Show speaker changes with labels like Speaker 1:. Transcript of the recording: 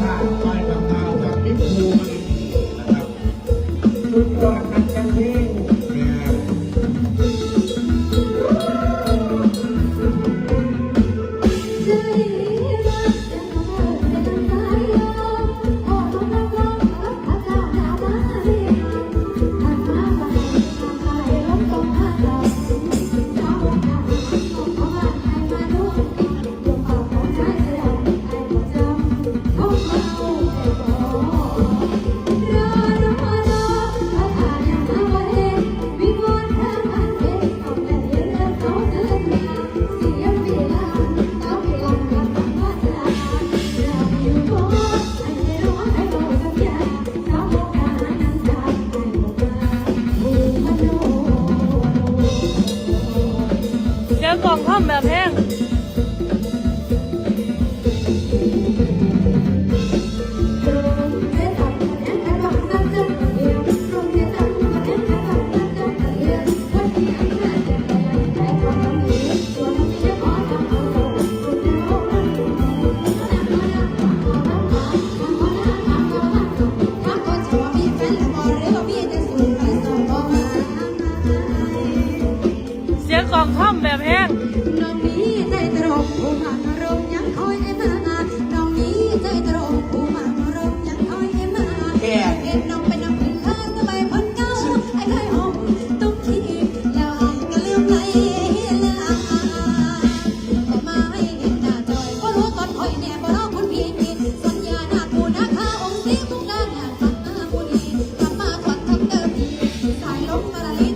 Speaker 1: ผ่าน
Speaker 2: ก่
Speaker 3: อน กล่
Speaker 2: อ
Speaker 1: งท่
Speaker 4: อ
Speaker 1: ม
Speaker 3: แบบแห้ง
Speaker 2: para ir